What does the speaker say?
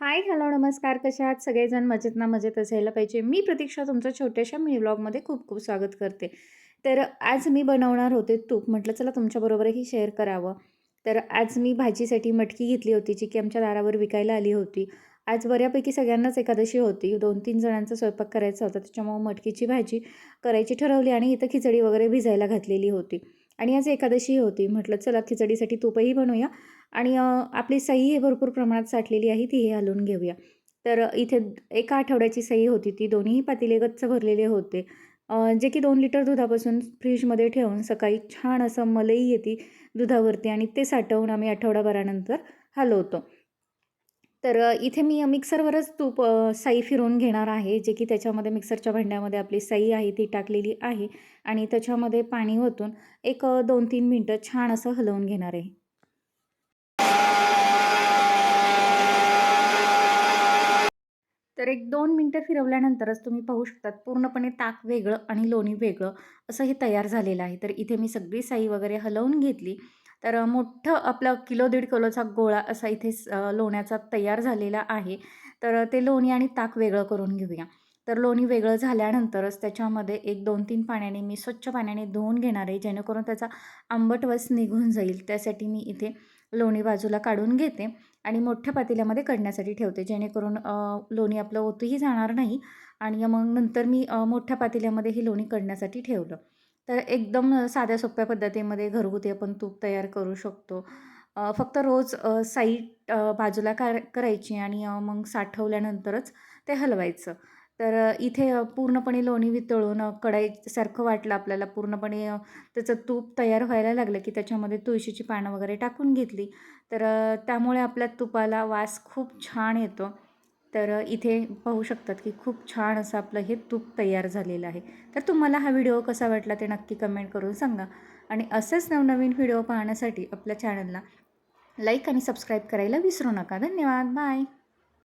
Hi hello नमस्कार. कशा आहात? सगळेजण मजेत ना मजेत असायला पाहिजे. मी प्रतीक्षा तुमचं छोट्याशा मी ब्लॉगमध्ये खूप खूप स्वागत करते. तर आज मी बनवणार होते तूप. म्हटलं चला तुमच्याबरोबरही शेअर करावं. तर आज मी भाजीसाठी मटकी घेतली होती जी की आमच्या दारावर विकायला आली होती. आज बऱ्यापैकी सगळ्यांनाच एकादशी होती. दोन तीन जणांचा स्वयंपाक करायचा होता. त्याच्यामुळं मटकीची भाजी करायची ठरवली आणि इथं खिचडी वगैरे भिजायला घातलेली होती. आणि आज एकादशी होती. म्हटलं चला खिचडीसाठी तूपही बनवूया आणि आपली सई हे भरपूर प्रमाणात साठलेली आहे ती हे हलवून घेऊया. तर इथे एका आठवड्याची सई होती ती. दोन्ही पातीले गच्च भरलेले होते. जे की दोन लिटर दुधापासून फ्रीजमध्ये ठेवून सकाळी छान असं मलई येते दुधावरती आणि ते साठवून आम्ही आठवडाभरानंतर हलवतो. तर इथे मी मिक्सरवरच तूप साई फिरवून घेणार आहे जे की त्याच्यामध्ये मिक्सरच्या भांड्यामध्ये आपली साई आहे ती टाकलेली आहे आणि त्याच्यामध्ये पाणी ओतून एक दोन तीन मिनटं छान असं हलवून घेणार आहे. तर एक दोन मिनटं फिरवल्यानंतरच तुम्ही पाहू शकतात पूर्णपणे ताक वेगळं आणि लोणी वेगळं असं हे तयार झालेलं आहे. तर इथे मी सगळी साई वगैरे हलवून घेतली. तर मोठं आपलं किलो दीड किलोचा गोळा असा इथे लोण्याचा तयार झालेला आहे. तर ते लोणी आणि ताक वेगळं करून घेऊया. तर लोणी वेगळं झाल्यानंतरच त्याच्यामध्ये एक दोन तीन पाण्याने मी स्वच्छ पाण्याने धुवून घेणार आहे. जेणेकरून त्याचा आंबट वस निघून जाईल. त्यासाठी मी इथे लोणी बाजूला काढून घेते आणि मोठ्या पातेल्यामध्ये काढण्यासाठी ठेवते. जेणेकरून लोणी आपलं ओतूही जाणार नाही आणि मग नंतर मी मोठ्या पातेल्यामध्ये ही लोणी काढण्यासाठी ठेवलं. तर एकदम साध्या सोप्या पद्धतीमध्ये घरगुती आपण तूप तयार करू शकतो. फक्त रोज साईट बाजूला कर करायची आणि मग साठवल्यानंतरच ते हलवायचं. तर इथे पूर्णपणे लोणी वितळून कढाईसारखं वाटलं आपल्याला पूर्णपणे त्याचं तूप तयार व्हायला लागलं की त्याच्यामध्ये तुळशीची पानं वगैरे टाकून घेतली. तर त्यामुळे आपल्या तुपाला वास खूप छान येतो. तर इथे पाहू शकतात की खूप छान असं आपलं हे तूप तयार झालेलं आहे. तर तुम्हाला हा व्हिडिओ कसा वाटला ते नक्की कमेंट करून सांगा. आणि असेच नवनवीन व्हिडिओ पाहण्यासाठी आपल्या चॅनलला लाईक आणि सबस्क्राईब करायला विसरू नका. धन्यवाद. बाय.